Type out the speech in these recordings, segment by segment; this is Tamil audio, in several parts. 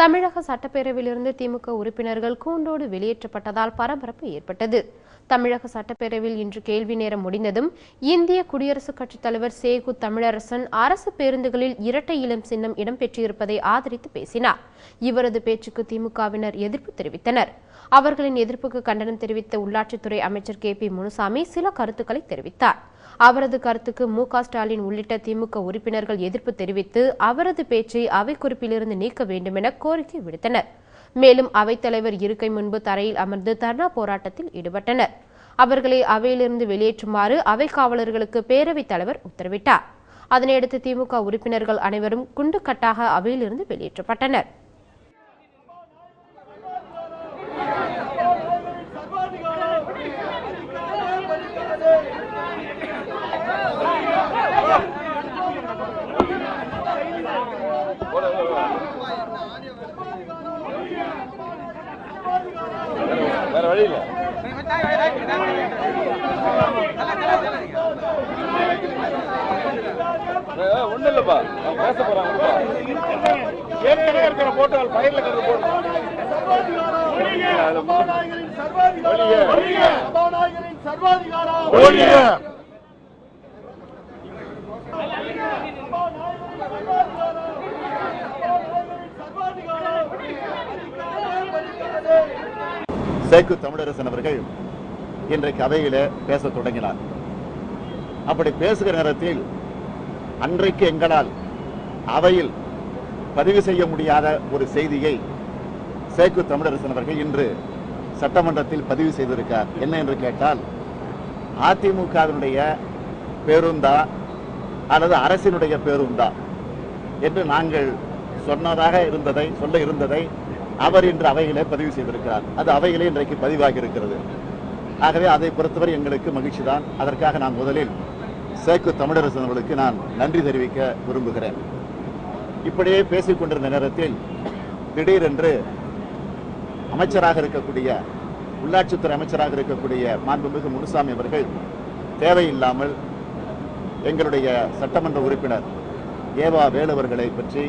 தமிழக சட்டப்பேரவையிலிருந்து திமுக உறுப்பினர்கள் கூண்டோடு வெளியேற்றப்பட்டதால் பரபரப்பு ஏற்பட்டது. தமிழக சட்டப்பேரவையில் இன்று கேள்வி நேரம் முடிந்ததும் இந்திய குடியரசுக் கட்சித் தலைவர் சேகு தமிழரசன் அரசு பேருந்துகளில் இரட்டை இளம் சின்னம் இடம்பெற்றிருப்பதை ஆதரித்து பேசினார். இவரது பேச்சுக்கு திமுகவினர் எதிர்ப்பு தெரிவித்தனர். அவர்களின் எதிர்ப்புக்கு கண்டனம் தெரிவித்த உள்ளாட்சித்துறை அமைச்சர் கே பி முனுசாமி சில கருத்துக்களை தெரிவித்தார். அவரது கருத்துக்கு மு க ஸ்டாலின் உள்ளிட்ட திமுக உறுப்பினர்கள் எதிர்ப்பு தெரிவித்து அவரது பேச்சை அவை குறிப்பிலிருந்து நீக்க வேண்டுமென கோரிக்கை விடுத்தனர். மேலும் அவைத்தலைவர் இருக்கை முன்பு தரையில் அமர்ந்து தர்ணா போராட்டத்தில் ஈடுபட்டனர். அவர்களை அவையிலிருந்து வெளியேற்றுமாறு அவை காவலர்களுக்கு பேரவைத் தலைவர் உத்தரவிட்டார். அதனையடுத்து திமுக உறுப்பினர்கள் அனைவரும் குண்டுக்கட்டாக அவையிலிருந்து வெளியேற்றப்பட்டனர். இல்ல ஒண்ணு இல்லப்பா. அவன் பேச போறாங்க ஏற்கனவே இருக்கிற போட்டோல் ஃபைல்ல இருக்கிற போட்டோ சேக்கு தமிழரசன் அவர்கள் இன்றைக்கு அவையில் பேசத் தொடங்கினார். அப்படி பேசுகிற நேரத்தில் அன்றைக்கு எங்களால் அவையில் பதிவு செய்ய முடியாத ஒரு செய்தியை சேக்கு தமிழரசன் அவர்கள் இன்று சட்டமன்றத்தில் பதிவு செய்திருக்கார். என்ன என்று கேட்டால் அதிமுகவினுடைய பேருந்தா அல்லது அரசினுடைய பேருந்தா என்று நாங்கள் சொன்னதாக இருந்ததை சொல்ல இருந்ததை அவர் இன்று அவைகளை பதிவு செய்திருக்கிறார். அது அவைகளே இன்றைக்கு பதிவாகி இருக்கிறது. ஆகவே அதை பொறுத்தவரை எங்களுக்கு மகிழ்ச்சி தான். அதற்காக நான் முதலில் சேக்கு தமிழரசன் அவர்களுக்கு நான் நன்றி தெரிவிக்க விரும்புகிறேன். இப்படியே பேசிக் கொண்டிருந்த நேரத்தில் திடீரென்று அமைச்சராக இருக்கக்கூடிய உள்ளாட்சித்துறை அமைச்சராக இருக்கக்கூடிய மாண்புமிகு முனுசாமி அவர்கள் தேவையில்லாமல் எங்களுடைய சட்டமன்ற உறுப்பினர் ஏவா வேலு அவர்களை பற்றி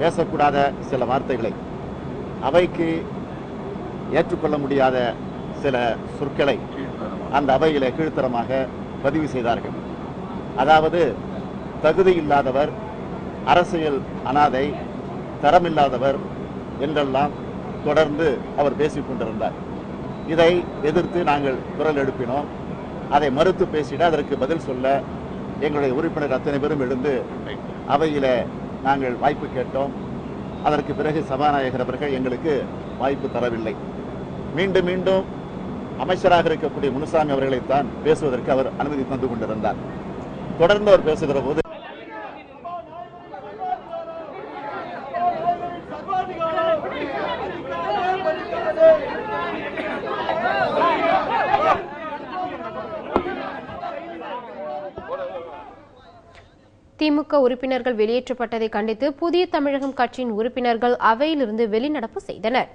பேசக்கூடாத சில வார்த்தைகளை அவைக்கு ஏற்றுக்கொள்ள முடியாத சில சொற்களை அந்த அவையில் கீழ்த்தரமாக பதிவு செய்தார்கள். அதாவது தகுதி இல்லாதவர் அரசியல் அனாதை தரமில்லாதவர் என்றெல்லாம் தொடர்ந்து அவர் பேசிக் கொண்டிருந்தார். இதை எதிர்த்து நாங்கள் குரல் எழுப்பினோம். அதை மறுத்து பேசிட அதற்கு பதில் சொல்ல எங்களுடைய உறுப்பினர் அத்தனை பேரும் எழுந்து அவையில் நாங்கள் வாய்ப்பு கேட்டோம். அதற்கு பிறகு சபாநாயகர் அவர்கள் எங்களுக்கு வாய்ப்பு தரவில்லை. மீண்டும் மீண்டும் அமைச்சராக இருக்கக்கூடிய முனுசாமி அவர்களைத்தான் பேசுவதற்கு அவர் அனுமதி தந்து கொண்டிருந்தார் தொடர்ந்து அவர் பேசுகிற போது திமுக உறுப்பினர்கள் வெளியேற்றப்பட்டதை கண்டித்து புதிய தமிழகம் கட்சியின் உறுப்பினர்கள் அவையிலிருந்து வெளிநடப்பு செய்தனர்.